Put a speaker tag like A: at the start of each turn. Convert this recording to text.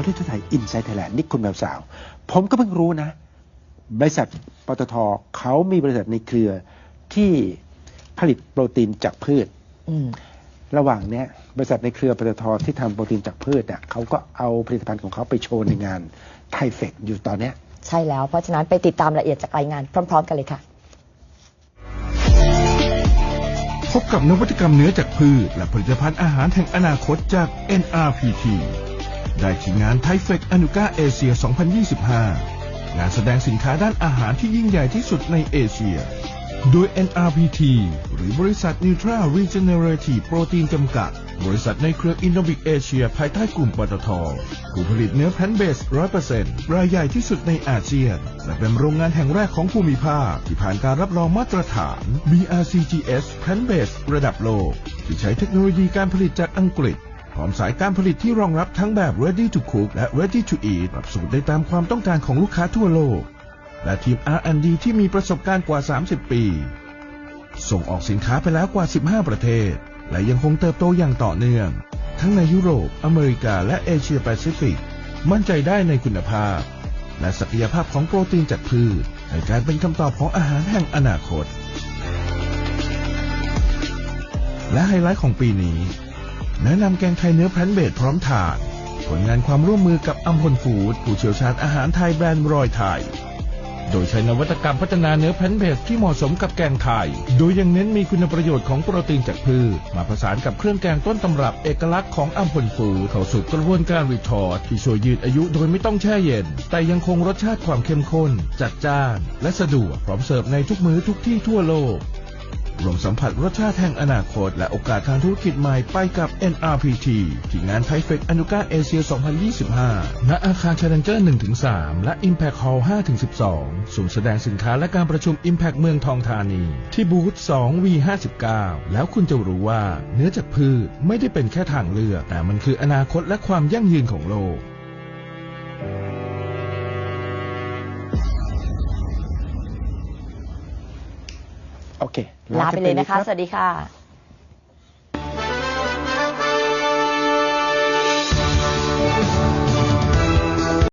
A: อรี่ทั่วไทยอินไซต์ไทยแลนด์นี่คุณแมวสาว ผมก็เพิ่งรู้นะ บริษัทปตทเขามีบริษัทในเครือที่ผลิตโปรตีนจากพืช
B: อืม
A: ระหว่างเนี้ยบริษัทในเครือปตทที่ทำโปรตีนจากพืชเนี่ยเขาก็เอาผลิตภัณฑ์ของเขาไปโชว์ในงานไทเฟกอยู่ตอนเนี้ย
B: ใช่แล้วเพราะฉะนั้นไปติดตามรายละเอียดจากรายงานพร้อม ๆ กันเลยค่ะ
C: พบกับนวัตกรรมเนื้อจากพืช และผลิตภัณฑ์อาหารแห่งอนาคตจาก NRPT ได้ที่งานไทเฟกอนุกาเอเชีย 2025 งานแสดงสินค้าด้านอาหารที่ยิ่งใหญ่ที่สุดในเอเชีย โดย NRPT หรือบริษัท Nutra Regenerative Protein จำกัด บริษัทในเครือ Innovic Asia ภายใต้กลุ่มปตทผู้ผลิตเนื้อแพนเบส 100%รายใหญ่ที่สุดในอาเซียน และเป็นโรงงานแห่งแรกของภูมิภาค ที่ผ่านการรับรองมาตรฐาน BRCGS แพนเบสระดับโลก ที่ใช้เทคโนโลยีการผลิตจากอังกฤษ พร้อมสายการผลิตที่รองรับทั้งแบบ ready to cook และ ready to eat ปรับสูตรได้ตามความต้องการของลูกค้าทั่วโลก และทีม R&D ที่มีประสบการณ์กว่า 30 ปี ส่งออกสินค้าไปแล้วกว่า 15 ประเทศ และยังคงเติบโตอย่างต่อเนื่อง ทั้งในยุโรป อเมริกา และเอเชียแปซิฟิก มั่นใจได้ในคุณภาพ และศักยภาพของโปรตีนจากพืชในการเป็นคำตอบของอาหารแห่งอนาคต และไฮไลท์ของปีนี้ แนะนำแกงไทยเนื้อแพลนเบดพร้อมทานผลงานความร่วมมือกับอัมพลฟูดผู้เชี่ยวชาญอาหารไทยแบรนด์รอยไทย โดยใช้นวัตกรรมพัฒนาเนื้อแพลนเบสที่เหมาะสมกับแกงไทย โดยยังเน้นมีคุณประโยชน์ของโปรตีนจากพืชมาผสานกับเครื่องแกงต้นตำรับเอกลักษณ์ของอัมพลฟูดเข้าสู่กระบวนการรีทอร์ที่ช่วยยืดอายุโดยไม่ต้องแช่เย็น แต่ยังคงรสชาติความเข้มข้น จัดจ้าน และสะดวกพร้อมเสิร์ฟในทุกมื้อทุกที่ทั่วโลก รวมสัมผัสรสชาติแห่งอนาคต และโอกาสทางธุรกิจใหม่ไปกับ NRPT ที่งานไทเฟกอนุกาเอเชีย 2025 ณ อาคาร Challenger 1-3 และ Impact Hall 5-12 ศูนย์แสดงสินค้าและการประชุม Impact เมืองทองธานี ที่บูธ 2V59 แล้วคุณจะรู้ว่า เนื้อจากพืชไม่ได้เป็นแค่ทางเลือก แต่มันคืออนาคตและความยั่งยืนของโลก
A: เค
B: ลาไปเลยนะคะ
A: รับ
B: สวัสดีค่ะ